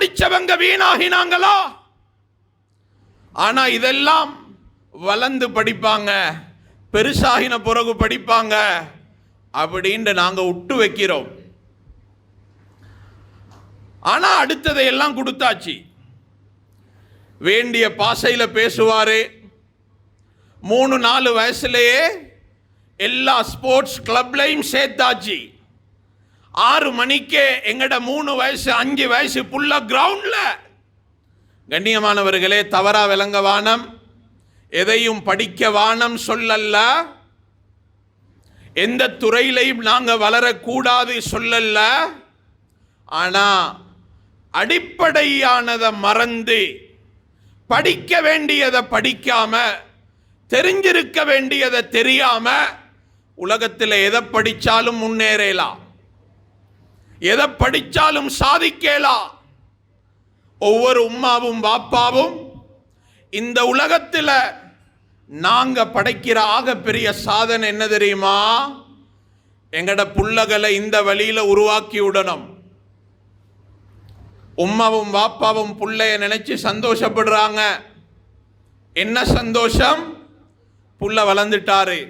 படித்தவங்க வீணாகினாங்களா? ஆனால் இதெல்லாம் வளர்ந்து படிப்பாங்க பெருசாகின பிறகு படிப்பாங்க அப்படின்ட்டு நாங்கள் விட்டு வைக்கிறோம். ஆனால் அடுத்ததை எல்லாம் கொடுத்தாச்சு. வேண்டிய பாசையில் பேசுவார். மூணு நாலு வயசுலேயே எல்லா ஸ்போர்ட்ஸ் கிளப்லையும் சேர்த்தாச்சு. ஆறு மணிக்கே எங்கட மூணு வயசு அஞ்சு வயசு புள்ள கிரவுண்டில் கண்ணியமானவர்களே தவறா விளங்க வானம் எதையும் படிக்க வானம் சொல்லல்ல. எந்த துறையிலையும் நாங்கள் வளரக்கூடாது சொல்லல்ல. ஆனா அடிப்படையானதை மறந்து படிக்க வேண்டியதை படிக்காம தெரிஞ்சிருக்க வேண்டியதை தெரியாம உலகத்தில் எதை படித்தாலும் முன்னேறலாம். எதை படித்தாலும் சாதிக்கலாம் ஒவ்வொரு உம்மாவும் பாப்பாவும் இந்த உலகத்தில் நாங்கள் படைக்கிற ஆக பெரிய சாதனை என்ன தெரியுமா? எங்கட புள்ளகளை இந்த வழியில் உருவாக்கி விடணும் உம்மாவும் பாப்பாவும் புள்ளைய நினைச்சு சந்தோஷப்படுறாங்க. என்ன சந்தோஷம்? புள்ள வளர்ந்துட்டாரு.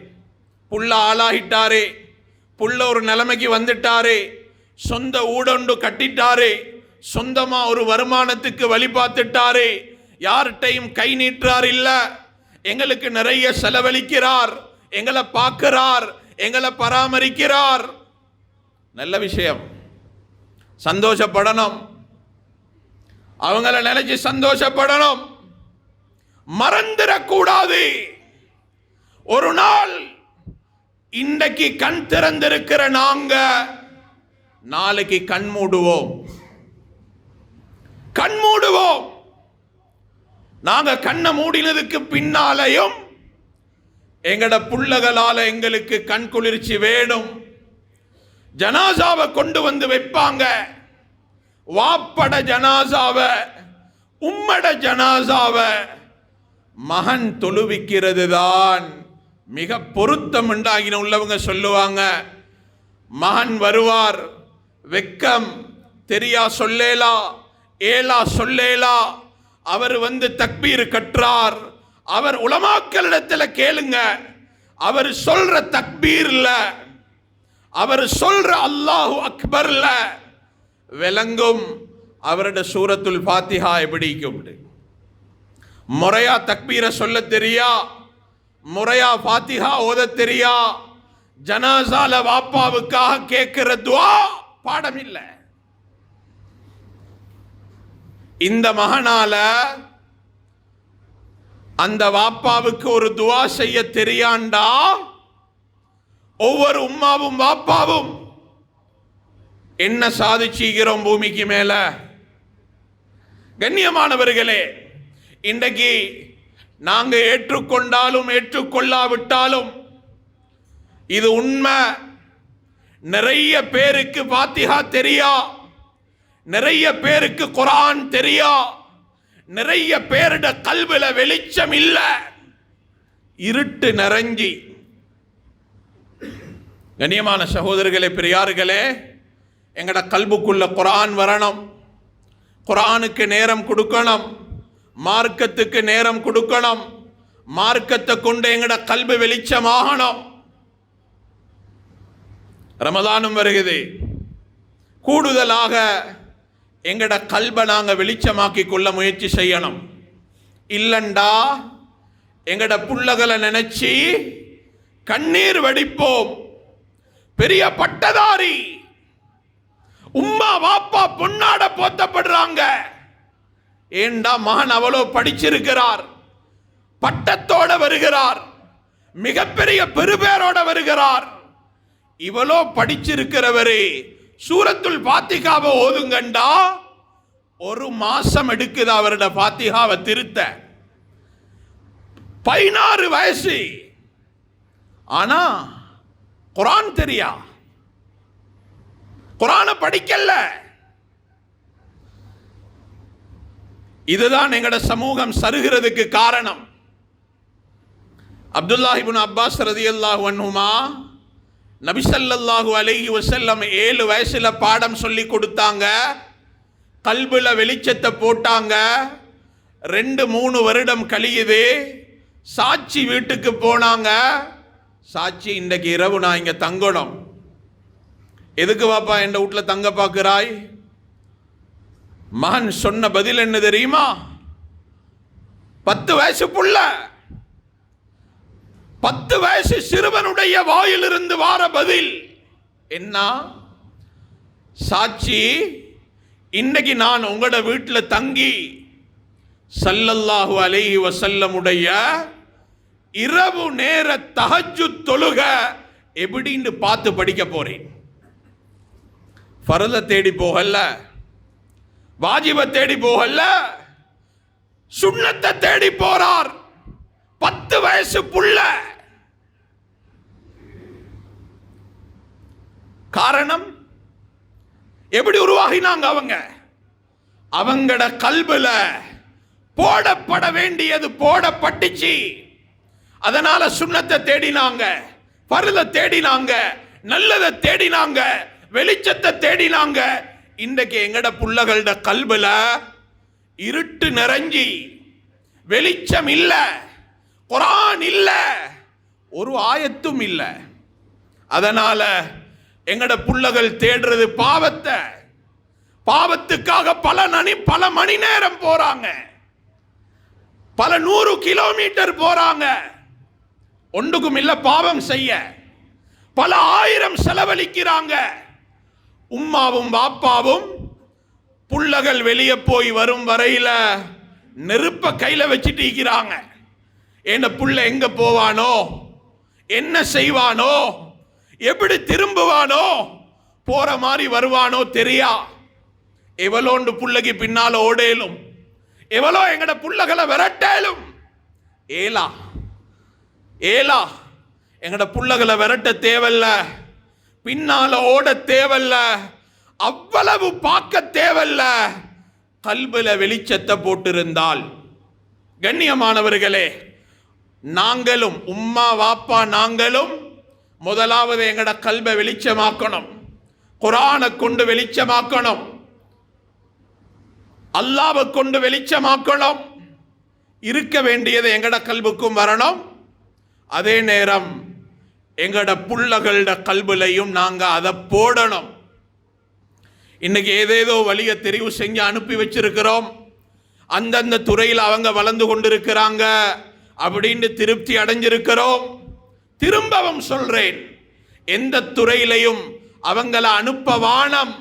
புள்ள ஆளாகிட்டாரு. புள்ள ஒரு நிலைமைக்கு வந்துட்டாரு. சொந்த ஊடொண்டு கட்டிட்டாரே. சொந்தமா ஒரு வருமானத்துக்கு வழி பார்த்துட்டாரே. யார்கிட்டையும் கை நீட்டுறார் இல்ல. எங்களுக்கு நிறைய செலவழிக்கிறார். எங்களை பார்க்கிறார். எங்களை பராமரிக்கிறார். நல்ல விஷயம். சந்தோஷப்படணும். அவங்கள நினைச்சு சந்தோஷப்படணும். மறந்துடக்கூடாது. ஒரு நாள் இன்றைக்கு கண் திறந்திருக்கிற நாங்கள் நாளைக்கு கண் மூடுவோம். கண் மூடுவோம். நாங்க கண்ணை மூடினதுக்கு பின்னாலையும் எங்கட புள்ளகளால எங்களுக்கு கண் குளிர்ச்சி வேணும். ஜனாசாவை கொண்டு வந்து வைப்பாங்க. வாப்பட ஜனாசாவ உம்மட ஜனாசாவ. மகன் தொழுவிக்கிறது தான் மிக பொருத்தம் உண்டாகின உள்ளவங்க சொல்லுவாங்க. மகன் வருவார். வெக்கம் தெரியா சொல்லேலா ஏலா சொல்லேலா. அவர் வந்து தக்பீர் கற்றார். அவர் உலமாக்களிடத்தில் கேளுங்க. அவர் சொல்ற தக்பீர்ல அவர் சொல்ற அல்லாஹு அக்பர்ல விளங்கும். அவருடைய சூரத்துல் ஃபாத்திஹா எப்படி கும்பிடு முறையா தக்பீரை சொல்ல தெரியா? முறையா ஃபாத்திஹா ஓத தெரியா? ஜனாசால வாப்பாவுக்காக கேட்கிற துவா பாடம் இல்லை இந்த மகனால அந்த வாப்பாவுக்கு ஒரு துவா செய்ய தெரியாண்டா? ஒவ்வொரு உம்மாவும் வாப்பாவும் என்ன சாதிச்சுகிறோம் பூமிக்கு மேல? கண்ணியமானவர்களே இன்றைக்கு நாங்க ஏற்றுக்கொண்டாலும் ஏற்றுக்கொள்ளாவிட்டாலும் இது உண்மை. நிறைய பேருக்கு பாத்திகா தெரியா? நிறைய பேருக்கு குரான் தெரியா? நிறைய பேருட கல்வில வெளிச்சம் இல்லை. இருட்டு நிறைஞ்சி. கண்ணியமான சகோதரர்களே பெரியார்களே எங்கட கல்புக்குள்ள குரான் வரணும். குரானுக்கு நேரம் கொடுக்கணும். மார்க்கத்துக்கு நேரம் கொடுக்கணும். மார்க்கத்தை கொண்டு எங்கட கல்வி வெளிச்சமாகணும். ரமதானும் வருகிறது. கூடுதலாக எங்கட கல்வை நாங்கள் வெளிச்சமாக்கி கொள்ள முயற்சி செய்யணும். இல்லண்டா எங்கட புள்ளகளை நினைச்சி கண்ணீர் வடிப்போம். பெரிய பட்டதாரி உம்மா வாப்பா பொன்னாட போத்தப்படுறாங்க. ஏண்டா மகன் அவ்வளோ படிச்சிருக்கிறார் பட்டத்தோட வருகிறார் மிகப்பெரிய பெருபேரோட வருகிறார். இவ்வளோ படிச்சிருக்கிறவரே சூரத்துல் பாத்திகாவை ஓதுங்கண்டா. ஒரு மாசம் எடுக்குது அவரோட பாத்திகாவை திருத்த. பதினாறு வயசு. ஆனா குரான் தெரியா? குரானை படிக்கல. இதுதான் எங்கட சமூகம் சருகிறதுக்கு காரணம். அப்துல்லாஹிபின் அப்பாஸ் ரதியல்லாஹு அன்ஹுமா நபிசல்லாஹு அலைஹி வசல்லம் ஏழு வயசுல பாடம் சொல்லி கொடுத்தாங்க. கல்புல வெளிச்சத்தை போட்டாங்க. ரெண்டு மூணு வருடம் கழியுது. சாட்சி வீட்டுக்கு போனாங்க. சாட்சி இன்றைக்கு இரவு நான் இங்க தங்கணும். எதுக்கு வாப்பா என் வீட்டில் தங்க பார்க்கிறாய்? மகன் சொன்ன பதில் என்ன தெரியுமா? பத்து வயசு புள்ள. பத்து வயசு சிறுவனுடைய வாயிலிருந்து வார பதில். என்ன? சாட்சி இன்னைக்கு நான் உங்களோட வீட்டில் தங்கி சல்லல்லாஹு அலைஹி வசல்லமுடைய இரவு நேர தகஜு தொழுக எப்படின்னு பார்த்து படிக்க போறேன். ஃபரத தேடி போகல வாஜிப தேடி போகல சுண்ணத்தை தேடி போறார். பத்து வயசு புள்ள. காரணம் எப்படி உருவாகினாங்க அவங்க? அவங்கட கல்வில போடப்பட வேண்டியது போடப்பட்டுச்சு. அதனால சுண்ணத்தை தேடினாங்க பருத தேடினாங்க நல்லதை தேடினாங்க வெளிச்சத்தை தேடினாங்க. இன்றைக்கு எங்கட புள்ளகளோட கல்வில இருட்டு நிறைஞ்சி வெளிச்சம் இல்லை. குரான் இல்லை ஒரு ஆயத்தும் இல்லை. அதனால எங்கட புள்ளகள் தேடுறது பாவத்தை. பாவத்துக்காக பல நனி பல மணி நேரம் போறாங்க. பல நூறு கிலோமீட்டர் போறாங்க. ஒன்றுக்கும் இல்லை பாவம் செய்ய. பல ஆயிரம் செலவழிக்கிறாங்க. உம்மாவும் பாப்பாவும் புள்ளகள் வெளியே போய் வரும் வரையில் நெருப்ப கையில் வச்சுட்டு இருக்கிறாங்க. என்ன புள்ள எங்க போவானோ? என்ன செய்வானோ? எப்படி திரும்புவானோ? போற மாதிரி வருவானோ தெரியா? எவளோண்டு புள்ளக்கு பின்னால ஓடேலும் எவளோ எங்கட புள்ளகளை விரட்டேலும்? ஏலா ஏலா எங்கட புள்ளகளை விரட்ட தேவையில்ல பின்னால ஓட தேவையில்ல அவ்வளவு பார்க்க தேவையில்ல கல்புல வெளிச்சத்தை போட்டிருந்தால். கண்ணியமானவர்களே நாங்களும் உம்மா வாப்பா நாங்களும் முதலாவது எங்கட கல்வை வெளிச்சமாக்கணும். குரானை கொண்டு வெளிச்சமாக்கணும். அல்லாவை கொண்டு வெளிச்சமாக்கணும். இருக்க வேண்டியது எங்கட கல்வுக்கும் வரணும். அதே நேரம் எங்கட புள்ளகளோட கல்விலையும் நாங்கள் அதை போடணும். இன்னைக்கு ஏதேதோ வழியை தெரிவு செஞ்சு அனுப்பி வச்சிருக்கிறோம். அந்தந்த துறையில் அவங்க வளர்ந்து கொண்டிருக்கிறாங்க. அப்படின்னு திருப்தி அடைஞ்சிருக்கிறோம். திரும்பவும் சொல்றேன் எந்த துறையிலையும் அவங்கள அனுப்ப வானம்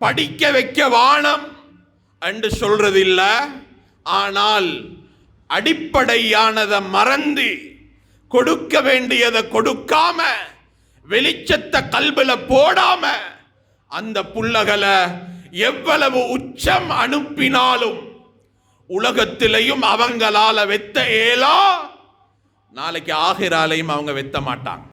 படிக்க வைக்க வானம் என்று சொல்றதில்ல. ஆனால் அடிப்படையானதை மறந்து கொடுக்க வேண்டியதை கொடுக்காம வெளிச்சத்தை கல்வில போடாம அந்த புள்ளகளை எவ்வளவு உச்சம் அனுப்பினாலும் உலகத்திலையும் அவங்களால வெத்த ஏலா நாளைக்கு ஆகிராலையும் அவங்க வெத்த மாட்டாங்க.